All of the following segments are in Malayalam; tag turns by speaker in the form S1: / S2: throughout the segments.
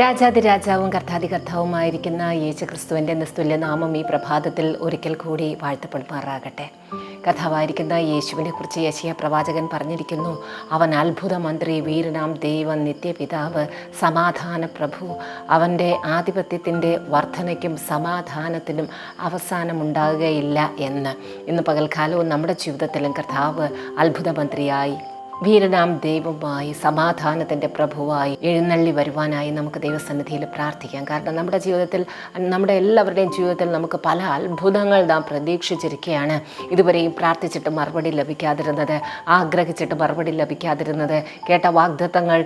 S1: രാജാതിരാജാവും കർത്താതി കർത്താവുമായിരിക്കുന്ന യേശു ക്രിസ്തുവിന്റെ നിസ്തുല്യ നാമം ഈ പ്രഭാതത്തിൽ ഒരിക്കൽ കൂടി വാഴ്ത്തപ്പെടുമാറാകട്ടെ. കഥാവായിരിക്കുന്ന യേശുവിനെ കുറിച്ച് യശിയ പ്രവാചകൻ പറഞ്ഞിരിക്കുന്നു അവൻ അത്ഭുത മന്ത്രി വീരനാം ദൈവം നിത്യപിതാവ് സമാധാന പ്രഭു അവന്റെ ആധിപത്യത്തിന്റെ വർധനയ്ക്കും സമാധാനത്തിനും അവസാനമുണ്ടാകുകയില്ല എന്ന്. ഇന്ന് പകൽക്കാലവും നമ്മുടെ ജീവിതത്തിലും കർത്താവ് അത്ഭുത മന്ത്രിയായി വീരനാം ദൈവമായി സമാധാനത്തിന്റെ പ്രഭുവായി എഴുന്നള്ളി വരുവാനായി നമുക്ക് ദൈവസന്നിധിയിൽ പ്രാർത്ഥിക്കാം. കാരണം നമ്മുടെ ജീവിതത്തിൽ നമ്മുടെ എല്ലാവരുടെയും ജീവിതത്തിൽ നമുക്ക് പല അത്ഭുതങ്ങൾ നാം പ്രതീക്ഷിച്ചിരിക്കുകയാണ്. ഇതുവരെയും പ്രാർത്ഥിച്ചിട്ട് മറുപടി ലഭിക്കാതിരുന്നത് ആഗ്രഹിച്ചിട്ട് മറുപടി ലഭിക്കാതിരുന്നത് കേട്ട വാഗ്ദത്തങ്ങൾ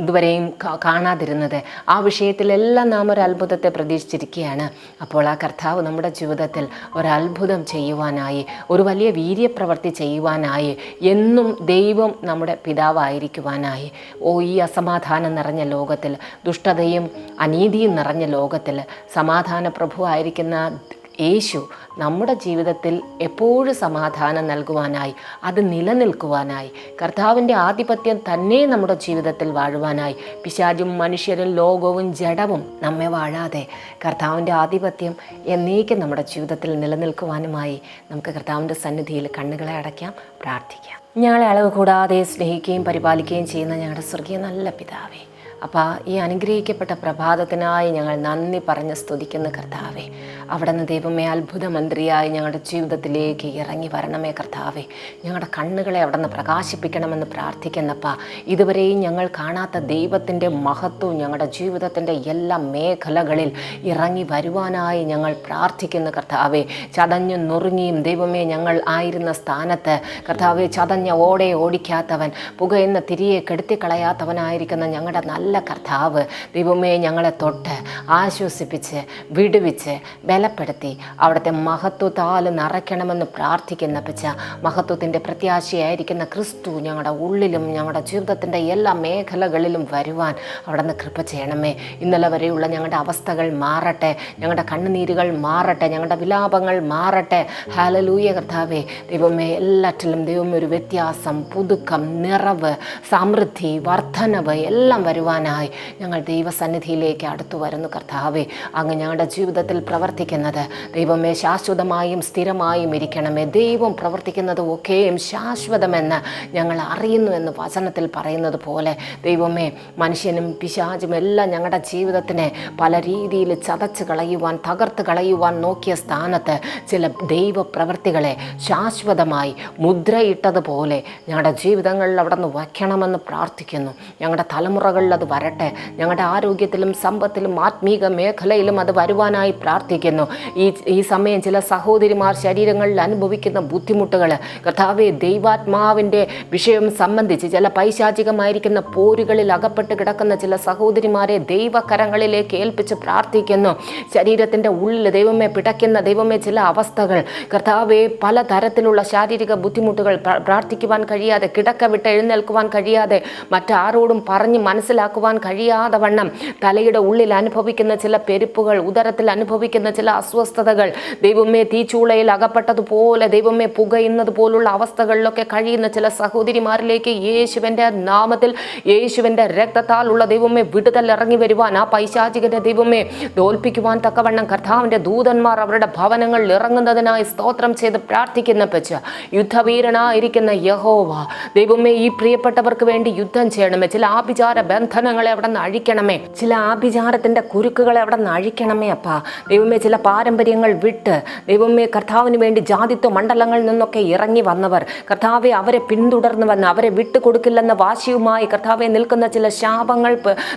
S1: ഇതുവരെയും കാണാതിരുന്നത് ആ വിഷയത്തിലെല്ലാം നാം ഒരു അത്ഭുതത്തെ പ്രതീക്ഷിച്ചിരിക്കുകയാണ്. അപ്പോൾ ആ കർത്താവ് നമ്മുടെ ജീവിതത്തിൽ ഒരത്ഭുതം ചെയ്യുവാനായി ഒരു വലിയ വീര്യപ്രവൃത്തി ചെയ്യുവാനായി എന്നും ദൈവം നമ്മുടെ പിതാവായിരിക്കുവാനായി. ഓ ഈ അസമാധാനം നിറഞ്ഞ ലോകത്തിൽ ദുഷ്ടതയും അനീതിയും നിറഞ്ഞ ലോകത്തിൽ സമാധാന പ്രഭുവായിരിക്കുന്ന യേശു നമ്മുടെ ജീവിതത്തിൽ എപ്പോഴും സമാധാനം നൽകുവാനായി അത് നിലനിൽക്കുവാനായി കർത്താവിന്റെ ആധിപത്യം തന്നെ നമ്മുടെ ജീവിതത്തിൽ വാഴുവാനായി. പിശാചും മനുഷ്യരും ലോകവും ജഡവും നമ്മെ വാഴാതെ കർത്താവിന്റെ ആധിപത്യം എന്നേക്കും നമ്മുടെ ജീവിതത്തിൽ നിലനിൽക്കുവാനുമായി നമുക്ക് കർത്താവിന്റെ സന്നിധിയിൽ കണ്ണുകളെ അടയ്ക്കാം പ്രാർത്ഥിക്കാം. ഞങ്ങളെ അളവ് കൂടാതെ സ്നേഹിക്കുകയും പരിപാലിക്കുകയും ചെയ്യുന്ന ഞങ്ങളുടെ സ്വർഗീയ നല്ല പിതാവേ അപ്പോൾ ഈ അനുഗ്രഹിക്കപ്പെട്ട പ്രഭാതത്തിനായി ഞങ്ങൾ നന്ദി പറഞ്ഞ് സ്തുതിക്കുന്ന കർത്താവെ. അവിടെ നിന്ന് ദൈവമേ അത്ഭുത മന്ത്രിയായി ഞങ്ങളുടെ ജീവിതത്തിലേക്ക് ഇറങ്ങി വരണമേ കർത്താവെ. ഞങ്ങളുടെ കണ്ണുകളെ അവിടെ നിന്ന് പ്രകാശിപ്പിക്കണമെന്ന് പ്രാർത്ഥിക്കുന്നപ്പ ഇതുവരെയും ഞങ്ങൾ കാണാത്ത ദൈവത്തിന്റെ മഹത്വം ഞങ്ങളുടെ ജീവിതത്തിന്റെ എല്ലാ മേഖലകളിൽ ഇറങ്ങി വരുവാനായി ഞങ്ങൾ പ്രാർത്ഥിക്കുന്ന കർത്താവെ. ചതഞ്ഞും നുറുങ്ങിയും ദൈവമേ ഞങ്ങൾ ആയിരുന്ന സ്ഥാനത്ത് കർത്താവെ ചതഞ്ഞ ഓടെ ഓടിക്കാത്തവൻ പുകയെന്ന തിരിയെ കെടുത്തിക്കളയാത്തവനായിരിക്കുന്ന ഞങ്ങളുടെ നല്ല കർത്താവ് ദൈവമേ ഞങ്ങളെ തൊട്ട് ആശ്വസിപ്പിച്ച് വിടുവിച്ച് ബലപ്പെടുത്തി. അവിടുത്തെ മഹത്വത്താൽ നിറയ്ക്കണമെന്ന് പ്രാർത്ഥിക്കുന്ന പച്ച മഹത്വത്തിന്റെ പ്രത്യാശയായിരിക്കുന്ന ക്രിസ്തു ഞങ്ങളുടെ ഉള്ളിലും ഞങ്ങളുടെ ജീവിതത്തിന്റെ എല്ലാ മേഖലകളിലും വരുവാൻ അവിടെ നിന്ന് കൃപ ചെയ്യണമേ. ഇന്നലെ വരെയുള്ള ഞങ്ങളുടെ അവസ്ഥകൾ മാറട്ടെ ഞങ്ങളുടെ കണ്ണുനീരുകൾ മാറട്ടെ ഞങ്ങളുടെ വിലാപങ്ങൾ മാറട്ടെ. ഹാലലൂയ കർത്താവേ. ദൈവമേ എല്ലാറ്റിലും ദൈവമേ ഒരു വ്യത്യാസം പുതുക്കം നിറവ് സമൃദ്ധി വർധനവ് എല്ലാം വരുവാനായി ഞങ്ങൾ ദൈവസന്നിധിയിലേക്ക് അടുത്തു വരുന്നു കർത്താവെ. അങ്ങ് ഞങ്ങളുടെ ജീവിതത്തിൽ പ്രവർത്തിക്കുന്നത് ദൈവമേ ശാശ്വതമായും സ്ഥിരമായും ഇരിക്കണമേ. ദൈവം പ്രവർത്തിക്കുന്നത് ഒക്കെയും ശാശ്വതമെന്ന് ഞങ്ങൾ അറിയുന്നു എന്ന് വചനത്തിൽ പറയുന്നത് പോലെ ദൈവമേ മനുഷ്യനും പിശാചും എല്ലാം ഞങ്ങളുടെ ജീവിതത്തിനെ പല രീതിയിൽ ചതച്ച് കളയുവാൻ തകർത്ത് കളയുവാൻ നോക്കിയ സ്ഥാനത്ത് ചില ദൈവ പ്രവൃത്തികളെ ശാശ്വതമായി മുദ്രയിട്ടതുപോലെ ഞങ്ങളുടെ ജീവിതങ്ങളിൽ അവിടെ നിന്ന് വയ്ക്കണമെന്ന് പ്രാർത്ഥിക്കുന്നു. ഞങ്ങളുടെ തലമുറകളിൽ അത് വരട്ടെ. ഞങ്ങളുടെ ആരോഗ്യത്തിലും സമ്പത്തിലും ആത്മീക മേഖലയിലും അത് വരുവാനായി പ്രാർത്ഥിക്കുന്നു. ഈ ഈ സമയം ചില സഹോദരിമാർ ശരീരങ്ങളിൽ അനുഭവിക്കുന്ന ബുദ്ധിമുട്ടുകൾ കർത്താവെ ദൈവാത്മാവിന്റെ വിഷയം സംബന്ധിച്ച് ചില പൈശാചികമായിരിക്കുന്ന പോരുകളിൽ അകപ്പെട്ട് കിടക്കുന്ന ചില സഹോദരിമാരെ ദൈവകരങ്ങളിലേക്ക് ഏൽപ്പിച്ച് പ്രാർത്ഥിക്കുന്നു. ശരീരത്തിന്റെ ഉള്ളിൽ ദൈവമേ പിടയ്ക്കുന്ന ദൈവമേ ചില അവസ്ഥകൾ കർത്താവെ പലതരത്തിലുള്ള ശാരീരിക ബുദ്ധിമുട്ടുകൾ പ്രാർത്ഥിക്കുവാൻ കഴിയാതെ കിടക്ക വിട്ട് എഴുന്നേൽക്കുവാൻ കഴിയാതെ മറ്റാരോടും പറഞ്ഞ് മനസ്സിലാക്കുവാൻ കഴിയാതെ വണ്ണം. തലയുടെ ഉള്ളിൽ അനുഭവിക്കുന്ന ചില പെരുപ്പുകൾ ഉദരത്തിൽ അനുഭവിക്കുന്ന ചില അസ്വസ്ഥതകൾ ദൈവമേ തീച്ചൂളയിൽ അകപ്പെട്ടതുപോലെ ദൈവമേ പുകയുന്നത് പോലുള്ള അവസ്ഥകളിലൊക്കെ കഴിയുന്ന ചില സഹോദരിമാരിലേക്ക് യേശുവിന്റെ നാമത്തിൽ യേശുവിന്റെ രക്തത്താലുള്ള ദൈവമേ വിടുതൽ ഇറങ്ങി വരുവാൻ ആ പൈശാചികന്റെ ദൈവമേ തോൽപ്പിക്കുവാൻ തക്കവണ്ണം കർത്താവിന്റെ ദൂതന്മാർ അവരുടെ ഭവനങ്ങളിൽ ഇറങ്ങുന്നതിനായി സ്തോത്രം ചെയ്ത് പ്രാർത്ഥിക്കുന്ന പച്ച യുദ്ധവീരനായിരിക്കുന്ന യഹോവ ദൈവമേ ഈ പ്രിയപ്പെട്ടവർക്ക് വേണ്ടി യുദ്ധം ചെയ്യണമേ ചില ആഭിചാര ബന്ധനങ്ങളെ അവിടെ നിന്ന് അഴിക്കണമേ ചില ആഭിചാരത്തിന്റെ കുരുക്കുകളെ അവിടെ നിന്ന് അഴിക്കണമേ അപ്പാ. ദൈവമേ ചില പാരമ്പര്യങ്ങൾ വിട്ട് ദൈവമേ കർത്താവിന് വേണ്ടി ജാതിത്വ മണ്ഡലങ്ങളിൽ നിന്നൊക്കെ ഇറങ്ങി വന്നവർ കർത്താവെ അവരെ പിന്തുടർന്ന് വന്ന് അവരെ വിട്ടുകൊടുക്കില്ലെന്ന വാശിയുമായി കർത്താവെ നിൽക്കുന്ന ചില ശാപങ്ങൾ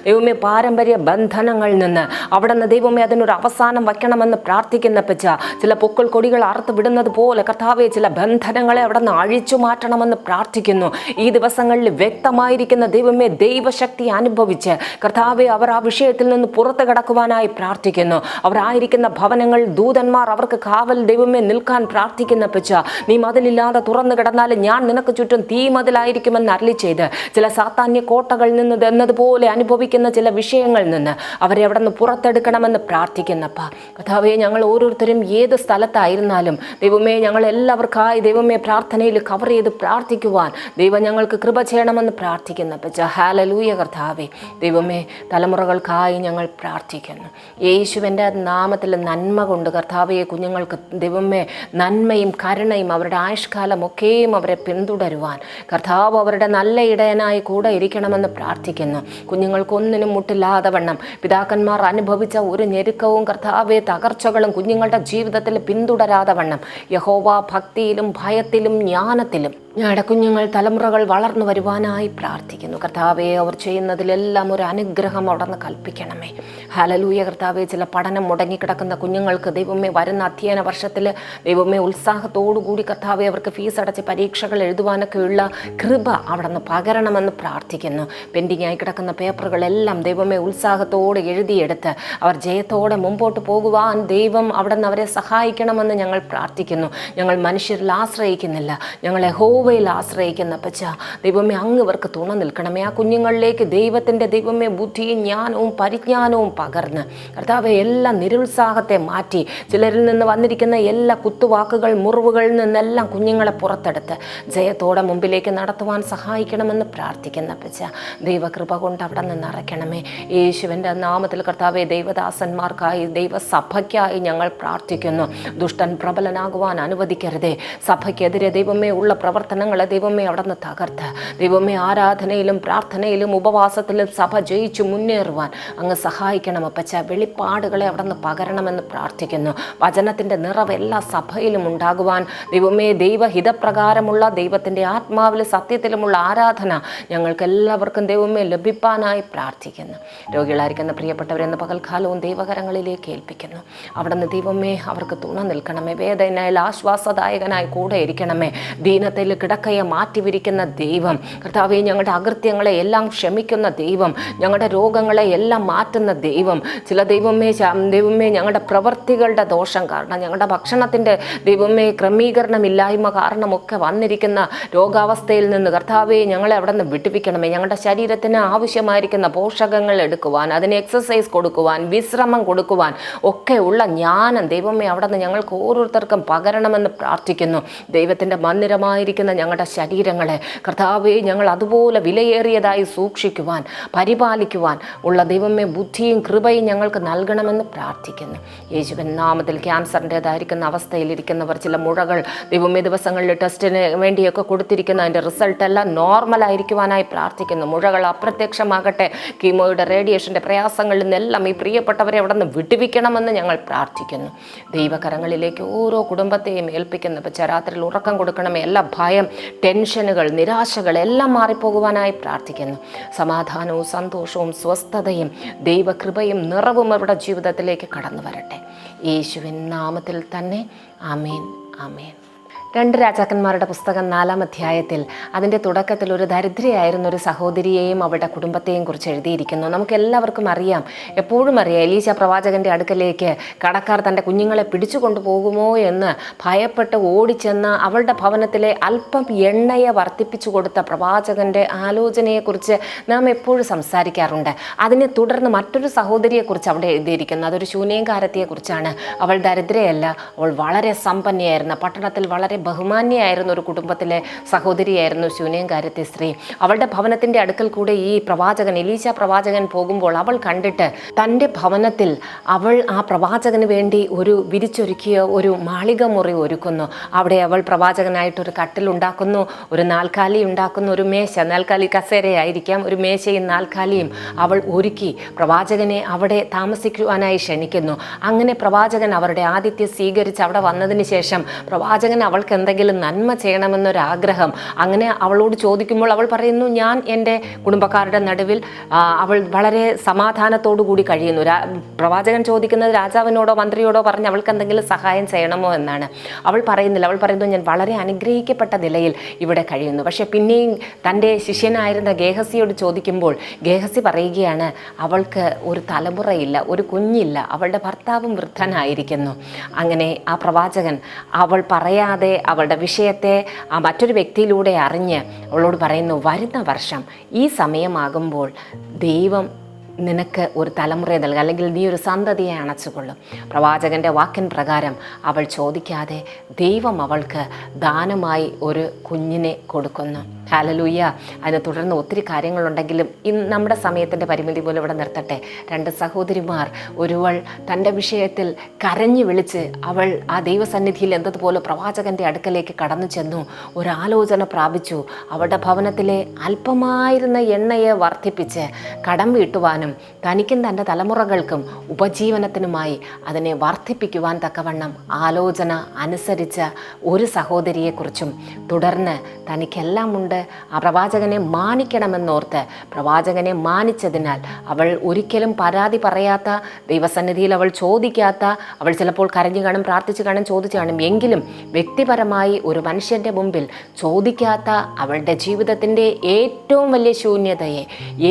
S1: ദൈവമേ പാരമ്പര്യ ബന്ധനങ്ങളിൽ നിന്ന് അവിടെ നിന്ന് ദൈവമേ അതിനൊരു അവസാനം വയ്ക്കണമെന്ന് പ്രാർത്ഥിക്കുന്ന പച്ച ചില പൊക്കൾ കൊടികൾ അറുത്ത് വിടുന്നത് പോലെ കർത്താവെ ചില ബന്ധനങ്ങളെ അവിടെ നിന്ന് അഴിച്ചു മാറ്റണമെന്ന് പ്രാർത്ഥിക്കുന്നു. ഈ ദിവസങ്ങളിൽ വ്യക്തമായിരിക്കുന്ന ദൈവമേ ദൈവശക്തി അനുഭവിച്ച് കർത്താവെ അവർ ആ വിഷയത്തിൽ നിന്ന് പുറത്തു കടക്കുവാനായി പ്രാർത്ഥിക്കുന്നു. അവരായിരിക്കുന്ന ഭവനങ്ങൾ ദൂതന്മാർ അവർക്ക് കാവൽ ദൈവമേ നിൽക്കാൻ പ്രാർത്ഥിക്കുന്ന പച്ച നീ മതിലില്ലാതെ തുറന്നു കിടന്നാൽ ഞാൻ നിനക്ക് ചുറ്റും തീ മതിലായിരിക്കുമെന്ന് അരളി ചെയ്ത് ചില സാത്താന്യ കോട്ടകളിൽ നിന്ന് എന്നതുപോലെ അനുഭവിക്കുന്ന ചില വിഷയങ്ങളിൽ നിന്ന് അവരെ അവിടെ നിന്ന് പുറത്തെടുക്കണമെന്ന് പ്രാർത്ഥിക്കുന്നപ്പ. കഥാവെ ഞങ്ങൾ ഓരോരുത്തരും ഏത് സ്ഥലത്തായിരുന്നാലും ദൈവമേ ഞങ്ങൾ എല്ലാവർക്കായി ദൈവമേ പ്രാർത്ഥനയിൽ കവർ ചെയ്ത് പ്രാർത്ഥിക്കുവാൻ ദൈവം ഞങ്ങൾക്ക് കൃപ ചെയ്യണമെന്ന് പ്രാർത്ഥിക്കുന്ന പച്ച ഹാലലൂയ കർത്താവെ. കർത്താവെ ദൈവമേ തലമുറകൾക്കായി ഞങ്ങൾ പ്രാർത്ഥിക്കുന്നു. യേശുവിന്റെ നാമത്തിൽ നന്മ കൊണ്ട് കർത്താവെ കുഞ്ഞുങ്ങൾക്ക് ദൈവമേ നന്മയും കരുണയും അവരുടെ ആയുഷ്കാലമൊക്കെയും അവരെ പിന്തുടരുവാൻ. കർത്താവ് അവരുടെ നല്ല ഇടയനായി കൂടെ ഇരിക്കണമെന്ന് പ്രാർത്ഥിക്കുന്നു. കുഞ്ഞുങ്ങൾക്കൊന്നിനും മുട്ടില്ലാതെ വണ്ണം. പിതാക്കന്മാർ അനുഭവിച്ച ഒരു ഞെരുക്കവും കർത്താവെ തകർച്ചകളും കുഞ്ഞുങ്ങളുടെ ജീവിതത്തിൽ പിന്തുടരാതെ വണ്ണം. യഹോവ ഭക്തിയിലും ഭയത്തിലും ജ്ഞാനത്തിലും ഞങ്ങളുടെ കുഞ്ഞുങ്ങൾ തലമുറകൾ വളർന്നു വരുവാനായി പ്രാർത്ഥിക്കുന്നു. കർത്താവെ അവർ ചെയ്യുന്നതിലെല്ലാം ഒരു അനുഗ്രഹം അവിടെ നിന്ന് കൽപ്പിക്കണമേ. ഹലലൂയ കർത്താവെ ചില പഠനം മുടങ്ങിക്കിടക്കുന്ന കുഞ്ഞുങ്ങൾക്ക് ദൈവമേ വരുന്ന അധ്യയന വർഷത്തിൽ ദൈവമേ ഉത്സാഹത്തോടുകൂടി കർത്താവെ അവർക്ക് ഫീസ് അടച്ച് പരീക്ഷകൾ എഴുതുവാനൊക്കെയുള്ള കൃപ അവിടെ നിന്ന് പകരണമെന്ന് പ്രാർത്ഥിക്കുന്നു. പെൻഡിങ് ആയി കിടക്കുന്ന പേപ്പറുകളെല്ലാം ദൈവമേ ഉത്സാഹത്തോടെ എഴുതിയെടുത്ത് അവർ ജയത്തോടെ മുമ്പോട്ട് പോകുവാൻ ദൈവം അവിടെ നിന്ന് അവരെ സഹായിക്കണമെന്ന് ഞങ്ങൾ പ്രാർത്ഥിക്കുന്നു. ഞങ്ങൾ മനുഷ്യരിൽ ആശ്രയിക്കുന്നില്ല. ഞങ്ങൾ യഹോവയിൽ ആശ്രയിക്കുന്ന പച്ച ദൈവമേ അങ്ങ് ഇവർക്ക് തുണ നിൽക്കണമേ. ആ കുഞ്ഞുങ്ങളിലേക്ക് ദൈവത്തിന്റെ ദൈവമേ ബുദ്ധിയും ജ്ഞാനവും പരിജ്ഞാനവും പകർന്ന്. കർത്താവ് എല്ലാ നിരുത്സാഹത്തെ മാറ്റി ചിലരിൽ നിന്ന് വന്നിരിക്കുന്ന എല്ലാ കുത്തുവാക്കുകൾ മുറിവുകളിൽ നിന്നെല്ലാം കുഞ്ഞുങ്ങളെ പുറത്തെടുത്ത് ജയത്തോടെ മുമ്പിലേക്ക് നടത്തുവാൻ സഹായിക്കണമെന്ന് പ്രാർത്ഥിക്കുന്ന പച്ച ദൈവകൃപ കൊണ്ട് അവിടെ നിന്ന് നിറയ്ക്കണമേ യേശുവിന്റെ നാമത്തിൽ കർത്താവെ ദൈവദാസന്മാർക്കായി ദൈവസഭയ്ക്കായി ഞങ്ങൾ പ്രാർത്ഥിക്കുന്നു. ദുഷ്ടൻ പ്രബലനാകുവാൻ അനുവദിക്കരുതേ. സഭയ്ക്കെതിരെ ദൈവമേ ഉള്ള പ്രവർത്തനങ്ങളെ ദൈവമേ അവിടെ നിന്ന് തകർത്ത്. ദൈവമേ ആരാധനയിലും പ്രാർത്ഥനയിലും ഉപവാസത്തിലും സഭ ജയിച്ചു മുന്നേറുവാൻ അങ്ങ് സഹായിക്കണം അപ്പച്ച. വെളിപ്പാടുകളെ അവിടെ നിന്ന് പകരണമെന്ന് പ്രാർത്ഥിക്കുന്നു. വചനത്തിന്റെ നിറവ് എല്ലാ സഭയിലും ഉണ്ടാകുവാൻ ദൈവമേ ദൈവഹിതപ്രകാരമുള്ള ദൈവത്തിന്റെ ആത്മാവിൽ സത്യത്തിലുമുള്ള ആരാധന ഞങ്ങൾക്ക് എല്ലാവർക്കും ദൈവമേ ലഭിപ്പാനായി പ്രാർത്ഥിക്കുന്നു. രോഗികളായിരിക്കുന്ന പ്രിയപ്പെട്ടവരെന്ന് പകൽക്കാലവും ദൈവകരങ്ങളിലേക്ക് ഏൽപ്പിക്കുന്നു. അവിടെ ദൈവമേ അവർക്ക് തുണ നിൽക്കണമേ. വേദനയിൽ ആശ്വാസദായകനായി കൂടെ ഇരിക്കണമേ ദീനത്തിൽ കിടക്കയെ മാറ്റിവിരിക്കുന്ന ദൈവം. കർത്താവെ ഞങ്ങളുടെ അകൃത്യങ്ങളെ എല്ലാം ക്ഷമിക്കുന്ന ദൈവം. ഞങ്ങളുടെ രോഗങ്ങളെ എല്ലാം മാറ്റുന്ന ദൈവം. ചില ദൈവമേ ദൈവമേ ഞങ്ങളുടെ പ്രവൃത്തികളുടെ ദോഷം കാരണം ഞങ്ങളുടെ ഭക്ഷണത്തിന്റെ ദൈവമേ ക്രമീകരണമില്ലായ്മ കാരണമൊക്കെ വന്നിരിക്കുന്ന രോഗാവസ്ഥയിൽ നിന്ന് കർത്താവെ ഞങ്ങളെ അവിടെ നിന്ന് വിട്ടുപിക്കണമേ ഞങ്ങളുടെ ശരീരത്തിന് ആവശ്യമായിരിക്കുന്ന പോഷകങ്ങൾ എടുക്കുവാൻ അതിന് എക്സസൈസ് കൊടുക്കുവാൻ വിശ്രമം കൊടുക്കുവാൻ ഒക്കെ ഉള്ള ജ്ഞാനം ദൈവമേ അവിടെ നിന്ന് ഞങ്ങൾക്ക് ഓരോരുത്തർക്കും പകരണമെന്ന് പ്രാർത്ഥിക്കുന്നു. ദൈവത്തിന്റെ മന്ദിരമായിരിക്കുന്ന ഞങ്ങളുടെ ശരീരങ്ങളെ കർത്താവെ ഞങ്ങൾ അതുപോലെ വിലയേറിയതായി സൂക്ഷിക്കുവാൻ പരിപാലിക്കുവാൻ ഉള്ള ദൈവമേ ബുദ്ധിയും കൃപയും ഞങ്ങൾക്ക് നൽകണമെന്ന് പ്രാർത്ഥിക്കുന്നു. യേശുവൻ നാമത്തിൽ ക്യാൻസറിന്റെതായിരിക്കുന്ന അവസ്ഥയിലിരിക്കുന്നവർ ചില മുഴകൾ ദൈവമേ ദിവസങ്ങളിൽ ടെസ്റ്റിന് വേണ്ടിയൊക്കെ കൊടുത്തിരിക്കുന്ന അതിന്റെ റിസൾട്ട് എല്ലാം നോർമലായിരിക്കുവാനായി പ്രാർത്ഥിക്കുന്നു. മുഴകൾ അപ്രത്യക്ഷമാകട്ടെ. കീമോയുടെ റേഡിയേഷന്റെ പ്രയാസങ്ങളിൽ നിന്നെല്ലാം ഈ പ്രിയപ്പെട്ടവരെ അവിടെ നിന്ന് വിട്ടുവിക്കണമെന്ന് ഞങ്ങൾ പ്രാർത്ഥിക്കുന്നു. ദൈവകരങ്ങളിലേക്ക് ഓരോ കുടുംബത്തെയും ഏൽപ്പിക്കുന്നു ഇപ്പം ചരാത്രിയിൽ ഉറക്കം കൊടുക്കണമേ. എല്ലാ ഭയം ടെൻഷനുകൾ നിരാശകൾ എല്ലാം മാറിപ്പോകുവാനായി പ്രാർത്ഥിക്കുന്നു. സമാധാനവും സന്തോഷവും സ്വസ്ഥതയും ദൈവകൃപയും നിറവും അവരുടെ ജീവിതത്തിലേക്ക് കടന്നു വരട്ടെ യേശുവിൻ നാമത്തിൽ തന്നെ. ആമേൻ. ആമേൻ. രണ്ട് രാജാക്കന്മാരുടെ പുസ്തകം നാലാം അധ്യായത്തിൽ അതിന്റെ തുടക്കത്തിൽ ഒരു ദരിദ്രയായിരുന്ന ഒരു സഹോദരിയെയും അവരുടെ കുടുംബത്തെയും കുറിച്ച് എഴുതിയിരിക്കുന്നു. നമുക്ക് എല്ലാവർക്കും അറിയാം. എപ്പോഴും അറിയാം എലീശ പ്രവാചകന്റെ അടുക്കലേക്ക് കടക്കാർ തന്റെ കുഞ്ഞുങ്ങളെ പിടിച്ചു കൊണ്ടുപോകുമോ എന്ന് ഭയപ്പെട്ട് ഓടിച്ചെന്ന അവളുടെ ഭവനത്തിലെ അല്പം എണ്ണയെ വർദ്ധിപ്പിച്ചു കൊടുത്ത പ്രവാചകന്റെ ആലോചനയെക്കുറിച്ച് നാം എപ്പോഴും സംസാരിക്കാറുണ്ട്. അതിനെ തുടർന്ന് മറ്റൊരു സഹോദരിയെക്കുറിച്ച് അവിടെ എഴുതിയിരിക്കുന്നു. അതൊരു ശൂന്യങ്കാരത്തെക്കുറിച്ചാണ് അവൾ ദരിദ്രയല്ല അവൾ വളരെ സമ്പന്നയായിരുന്ന. പട്ടണത്തിൽ വളരെ ബഹുമാന്യയായിരുന്ന ഒരു കുടുംബത്തിലെ സഹോദരിയായിരുന്നു ശൂന്യങ്കാരത്തെ സ്ത്രീ. അവളുടെ ഭവനത്തിന്റെ അടുക്കൽ കൂടെ ഈ പ്രവാചകൻ എലീശ പ്രവാചകൻ പോകുമ്പോൾ അവൾ കണ്ടിട്ട് തന്റെ ഭവനത്തിൽ അവൾ ആ പ്രവാചകന് വേണ്ടി ഒരു വിരിച്ചൊരുക്കിയ ഒരു മാളിക മുറി ഒരുക്കുന്നു. അവിടെ അവൾ പ്രവാചകനായിട്ടൊരു കട്ടിലുണ്ടാക്കുന്നു ഒരു നാൽക്കാലി ഉണ്ടാക്കുന്നു ഒരു മേശ നാൽക്കാലി കസേരയായിരിക്കാം ഒരു മേശയും നാൽക്കാലിയും അവൾ ഒരുക്കി പ്രവാചകനെ അവിടെ താമസിക്കുവാനായി ക്ഷണിക്കുന്നു. അങ്ങനെ പ്രവാചകൻ അവരുടെ ആതിഥ്യം സ്വീകരിച്ച് അവിടെ വന്നതിന് ശേഷം പ്രവാചകൻ അവൾക്ക് എന്തെങ്കിലും നന്മ ചെയ്യണമെന്നൊരാഗ്രഹം. അങ്ങനെ അവളോട് ചോദിക്കുമ്പോൾ അവൾ പറയുന്നു ഞാൻ എന്റെ കുടുംബക്കാരുടെ നടുവിൽ അവൾ വളരെ സമാധാനത്തോടു കൂടി കഴിയുന്നു. പ്രവാചകൻ ചോദിക്കുന്നത് രാജാവിനോടോ മന്ത്രിയോടോ പറഞ്ഞ് അവൾക്ക് എന്തെങ്കിലും സഹായം ചെയ്യണമോ എന്നാണ്. അവൾ പറയുന്നില്ല. അവൾ പറയുന്നു ഞാൻ വളരെ അനുഗ്രഹിക്കപ്പെട്ട നിലയിൽ ഇവിടെ കഴിയുന്നു. പക്ഷേ പിന്നെയും തന്റെ ശിഷ്യനായിരുന്ന ഗേഹസിയോട് ചോദിക്കുമ്പോൾ ഗേഹസി പറയുകയാണ് അവൾക്ക് ഒരു തലമുറയില്ല ഒരു കുഞ്ഞില്ല അവളുടെ ഭർത്താവും വൃദ്ധനായിരിക്കുന്നു. അങ്ങനെ ആ പ്രവാചകൻ അവൾ പറയാതെ അവളുടെ വിഷയത്തെ ആ മറ്റൊരു വ്യക്തിയിലൂടെ അറിഞ്ഞ് അവളോട് പറയുന്നു വരുന്ന വർഷം ഈ സമയമാകുമ്പോൾ ദൈവം നിനക്ക് ഒരു തലമുറയെ നൽകുക അല്ലെങ്കിൽ നീ ഒരു സന്തതിയെ അണച്ചുകൊള്ളും. പ്രവാചകന്റെ വാക്കിൻ പ്രകാരം അവൾ ചോദിക്കാതെ ദൈവം അവൾക്ക് ദാനമായി ഒരു കുഞ്ഞിനെ കൊടുക്കുന്നു. ഹാലലൂയ്യ അതിനെ തുടർന്ന് ഒത്തിരി കാര്യങ്ങളുണ്ടെങ്കിലും ഇന്ന് നമ്മുടെ സമയത്തിന്റെ പരിമിതി പോലെ ഇവിടെ നിർത്തട്ടെ. രണ്ട് സഹോദരിമാർ ഒരുവൾ തന്റെ വിഷയത്തിൽ കരഞ്ഞു വിളിച്ച് അവൾ ആ ദൈവസന്നിധിയിൽ എന്തതുപോലെ പ്രവാചകന്റെ അടുക്കലേക്ക് കടന്നു ചെന്നു. ഒരാലോചന പ്രാപിച്ചു. അവളുടെ ഭവനത്തിലെ അല്പമായിരുന്ന എണ്ണയെ വർദ്ധിപ്പിച്ച് കടം വീട്ടുവാനും തനിക്കും തന്റെ തലമുറകൾക്കും ഉപജീവനത്തിനുമായി അതിനെ വർദ്ധിപ്പിക്കുവാൻ തക്കവണ്ണം ആലോചന അനുസരിച്ച ഒരു സഹോദരിയെക്കുറിച്ചും തുടർന്ന് തനിക്കെല്ലാം ഉണ്ട് ആ പ്രവാചകനെ മാനിക്കണമെന്നോർത്ത് പ്രവാചകനെ മാനിച്ചതിനാൽ അവൾ ഒരിക്കലും പരാതി പറയാത്ത ദൈവസന്നിധിയിൽ അവൾ ചോദിക്കാത്ത അവൾ ചിലപ്പോൾ കരഞ്ഞു കാണും പ്രാർത്ഥിച്ചു കാണും ചോദിച്ചു കാണും. എങ്കിലും വ്യക്തിപരമായി ഒരു മനുഷ്യന്റെ മുമ്പിൽ ചോദിക്കാത്ത അവളുടെ ജീവിതത്തിന്റെ ഏറ്റവും വലിയ ശൂന്യതയെ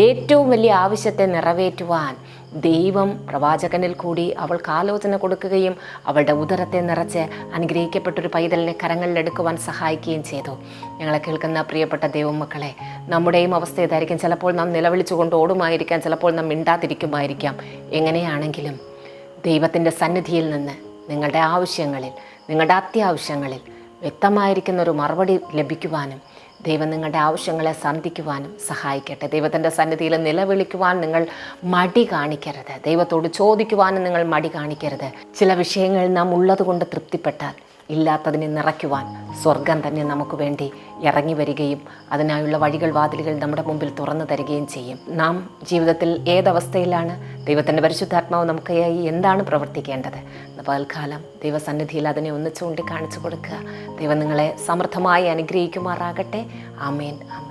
S1: ഏറ്റവും വലിയ ആവശ്യത്തെ നിറവേറ്റുവാൻ ദൈവം പ്രവാചകനിൽ കൂടി അവൾക്ക് ആലോചന കൊടുക്കുകയും അവളുടെ ഉദരത്തെ നിറച്ച് അനുഗ്രഹിക്കപ്പെട്ടൊരു പൈതലിനെ കരങ്ങളിലെടുക്കുവാൻ സഹായിക്കുകയും ചെയ്തു. ഞങ്ങളെ കേൾക്കുന്ന പ്രിയപ്പെട്ട ദൈവമക്കളെ നമ്മുടെയും അവസ്ഥ ഇതായിരിക്കും. ചിലപ്പോൾ നാം നിലവിളിച്ചുകൊണ്ട് ഓടുമായിരിക്കാം ചിലപ്പോൾ നാം മിണ്ടാതിരിക്കുമായിരിക്കാം. എങ്ങനെയാണെങ്കിലും ദൈവത്തിന്റെ സന്നിധിയിൽ നിന്ന് നിങ്ങളുടെ ആവശ്യങ്ങളിൽ നിങ്ങളുടെ അത്യാവശ്യങ്ങളിൽ വ്യക്തമായിരിക്കുന്ന ഒരു മറുപടി ലഭിക്കുവാനും ദൈവം നിങ്ങളുടെ ആവശ്യങ്ങളെ സന്ധിക്കുവാനും സഹായിക്കട്ടെ. ദൈവത്തിന്റെ സന്നിധിയിൽ നിലവിളിക്കുവാൻ നിങ്ങൾ മടി കാണിക്കരുത്. ദൈവത്തോട് ചോദിക്കുവാനും നിങ്ങൾ മടി കാണിക്കരുത്. ചില വിഷയങ്ങൾ നാം ഉള്ളതുകൊണ്ട് തൃപ്തിപ്പെട്ടാൽ ഇല്ലാത്തതിനെ നിറയ്ക്കുവാൻ സ്വർഗം തന്നെ നമുക്ക് വേണ്ടി ഇറങ്ങി വരികയും അതിനായുള്ള വഴികൾ വാതിലുകൾ നമ്മുടെ മുമ്പിൽ തുറന്നു തരികയും ചെയ്യും. നാം ജീവിതത്തിൽ ഏതവസ്ഥയിലാണ്? ദൈവത്തിന്റെ പരിശുദ്ധാത്മാവ് നമുക്കായി എന്താണ് പ്രവർത്തിക്കേണ്ടത്? പകൽക്കാലം ദൈവസന്നിധിയിൽ അതിനെ ഒന്ന് ചൂണ്ടിക്കാണിച്ചു കൊടുക്കുക. ദൈവം നിങ്ങളെ സമൃദ്ധമായി അനുഗ്രഹിക്കുമാറാകട്ടെ. ആമേൻ ആമേൻ.